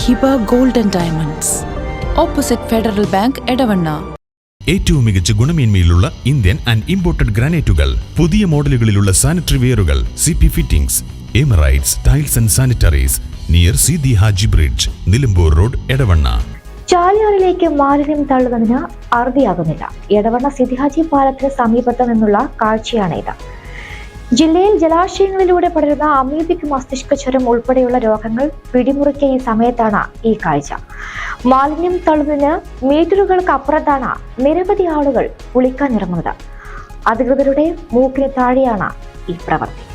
Hiba gold and diamonds. Opposite Federal Bank Edavanna. ഏറ്റവും മികച്ച ഗുണമേന്മയിലുള്ള ഇന്ത്യൻ ആൻഡ് ഇമ്പോർട്ടഡ് ഗ്രാനൈറ്റുകൾ പുതിയ മോഡലുകളിലുള്ള sanitary വെയറുകൾ C P fittings Emirates tiles and sanitaries near C the Haji bridge Nilambur road Edavanna. ചാലിയാറിലേക്ക് മാലിന്യം തള്ളുന്നതിന് അറുതിയാകുന്നില്ല. എടവണ്ണ സിദ്ധിഹാജി പാലത്തിന് സമീപത്ത് നിന്നുള്ള കാഴ്ചയാണ് ഇത്. ജില്ലയിൽ ജലാശയങ്ങളിലൂടെ പടരുന്ന അമീബിക് മസ്തിഷ്ക ജ്വരം ഉൾപ്പെടെയുള്ള രോഗങ്ങൾ പിടിമുറുക്കിയ ഈ സമയത്താണ് ഈ കാഴ്ച. മാലിന്യം തള്ളുന്നതിന് മീറ്ററുകൾക്ക് അപ്പുറത്താണ് നിരവധി ആളുകൾ കുളിക്കാനിറങ്ങുന്നത് അധികൃതരുടെ മൂക്കിന് താഴെയാണ് ഈ പ്രവൃത്തി.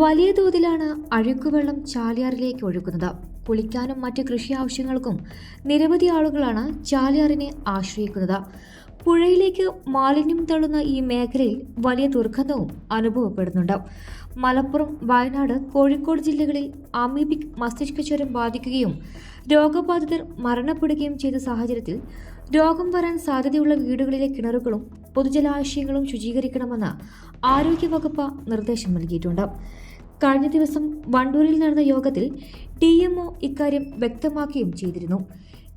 വലിയ തോതിലാണ് അഴുക്കുവെള്ളം ചാലിയാറിലേക്ക് ഒഴുകുന്നത്. കുളിക്കാനും മറ്റ് കൃഷി ആവശ്യങ്ങൾക്കും നിരവധി ആളുകളാണ് ചാലിയാറിനെ ആശ്രയിക്കുന്നത്. പുഴയിലേക്ക് മാലിന്യം തള്ളുന്ന ഈ മേഖലയിൽ വലിയ ദുർഗന്ധവും അനുഭവപ്പെടുന്നുണ്ട്. മലപ്പുറം വയനാട് കോഴിക്കോട് ജില്ലകളിൽ അമീബിക് മസ്തിഷ്ക ജ്വരം ബാധിക്കുകയും രോഗബാധിതർ മരണപ്പെടുകയും ചെയ്ത സാഹചര്യത്തിൽ രോഗം വരാൻ സാധ്യതയുള്ള വീടുകളിലെ കിണറുകളും പൊതുജലാശയങ്ങളും ശുചീകരിക്കണമെന്ന് ആരോഗ്യവകുപ്പ് നിർദ്ദേശം നൽകിയിട്ടുണ്ട്. കഴിഞ്ഞ ദിവസം വണ്ടൂരിൽ നടന്ന യോഗത്തിൽ ഡി എംഒ ഇക്കാര്യം വ്യക്തമാക്കുകയും ചെയ്തിരുന്നു.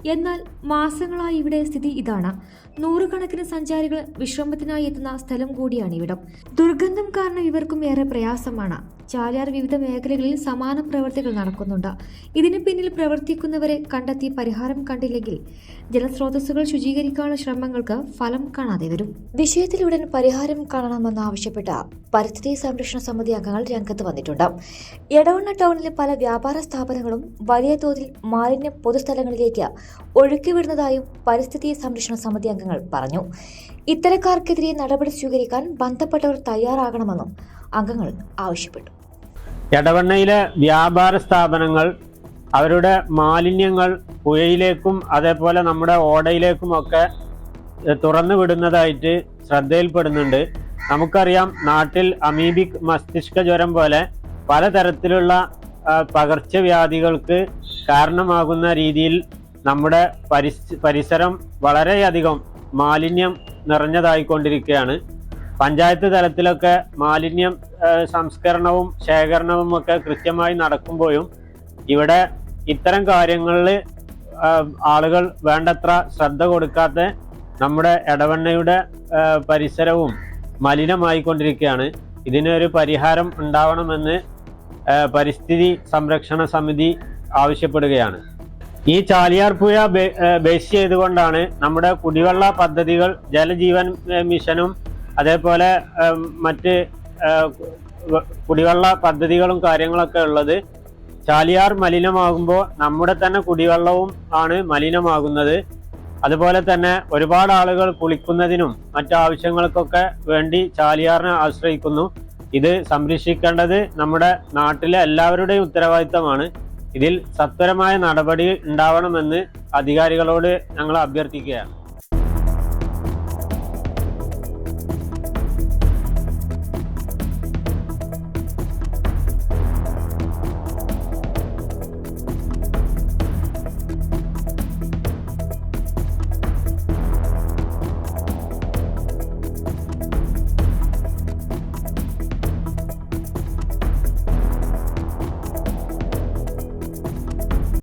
എന്നാൽ മാസങ്ങളായി ഇവിടെ സ്ഥിതി ഇതാണ്. നൂറുകണക്കിന് സഞ്ചാരികൾ വിശ്രമത്തിനായി എത്തുന്ന സ്ഥലം കൂടിയാണ് ഇവിടം. ദുർഗന്ധം കാരണം ഇവർക്കും ഏറെ പ്രയാസമാണ്. ചാലിയാർ വിവിധ മേഖലകളിൽ സമാന പ്രവൃത്തികൾ നടക്കുന്നുണ്ട്. ഇതിന് പിന്നിൽ പ്രവർത്തിക്കുന്നവരെ കണ്ടെത്തി പരിഹാരം കണ്ടില്ലെങ്കിൽ ജലസ്രോതസ്സുകൾ ശുചീകരിക്കാനുള്ള ശ്രമങ്ങൾക്ക് ഫലം കാണാതെ വരും. വിഷയത്തിൽ ഉടൻ പരിഹാരം കാണണമെന്നാവശ്യപ്പെട്ട പരിസ്ഥിതി സംരക്ഷണ സമിതി അംഗങ്ങൾ രംഗത്ത് വന്നിട്ടുണ്ട്. എടവണ്ണ ടൗണിലെ പല വ്യാപാര സ്ഥാപനങ്ങളും വലിയ തോതിൽ മാലിന്യം പൊതുസ്ഥലങ്ങളിലേക്ക് ഒഴുക്കിവിടുന്നതായും പരിസ്ഥിതി സംരക്ഷണ സമിതി അംഗങ്ങൾ പറഞ്ഞു. ഇത്തരക്കാർക്കെതിരെ നടപടി സ്വീകരിക്കാൻ ബന്ധപ്പെട്ടവർ തയ്യാറാകണമെന്നും അംഗങ്ങൾ ആവശ്യപ്പെട്ടു. എടവണ്ണയിലെ വ്യാപാര സ്ഥാപനങ്ങൾ അവരുടെ മാലിന്യങ്ങൾ പുഴയിലേക്കും അതേപോലെ നമ്മുടെ ഓടയിലേക്കും ഒക്കെ തുറന്നു വിടുന്നതായിട്ട് ശ്രദ്ധയിൽപ്പെടുന്നുണ്ട്. നമുക്കറിയാം നാട്ടിൽ അമീബിക് മസ്തിഷ്ക ജ്വരം പോലെ പലതരത്തിലുള്ള പകർച്ചവ്യാധികൾക്ക് കാരണമാകുന്ന രീതിയിൽ നമ്മുടെ പരിസ് പരിസരം വളരെയധികം മാലിന്യം നിറഞ്ഞതായിക്കൊണ്ടിരിക്കുകയാണ്. പഞ്ചായത്ത് തലത്തിലൊക്കെ മാലിന്യം സംസ്കരണവും ശേഖരണവും ഒക്കെ കൃത്യമായി നടക്കുമ്പോഴും ഇവിടെ ഇത്തരം കാര്യങ്ങളിൽ ആളുകൾ വേണ്ടത്ര ശ്രദ്ധ കൊടുക്കാത്ത നമ്മുടെ ഇടവണ്ണയുടെ പരിസരവും മലിനമായിക്കൊണ്ടിരിക്കുകയാണ്. ഇതിനൊരു പരിഹാരം ഉണ്ടാവണമെന്ന് പരിസ്ഥിതി സംരക്ഷണ സമിതി ആവശ്യപ്പെടുകയാണ്. ഈ ചാലിയാർ പുഴ ബേസ് ചെയ്തുകൊണ്ടാണ് നമ്മുടെ കുടിവെള്ള പദ്ധതികൾ ജലജീവൻ മിഷനും അതേപോലെ മറ്റ് കുടിവെള്ള പദ്ധതികളും കാര്യങ്ങളൊക്കെ ഉള്ളത്. ചാലിയാർ മലിനമാകുമ്പോൾ നമ്മുടെ തന്നെ കുടിവെള്ളവും ആണ് മലിനമാകുന്നത്. അതുപോലെ തന്നെ ഒരുപാട് ആളുകൾ കുളിക്കുന്നതിനും മറ്റാവശ്യങ്ങൾക്കൊക്കെ വേണ്ടി ചാലിയാറിനെ ആശ്രയിക്കുന്നു. ഇത് സംരക്ഷിക്കേണ്ടത് നമ്മുടെ നാട്ടിലെ എല്ലാവരുടെയും ഉത്തരവാദിത്തമാണ്. ഇതിൽ സത്വരമായ നടപടി ഉണ്ടാവണമെന്ന് അധികാരികളോട് ഞങ്ങൾ അഭ്യർത്ഥിക്കുകയാണ്.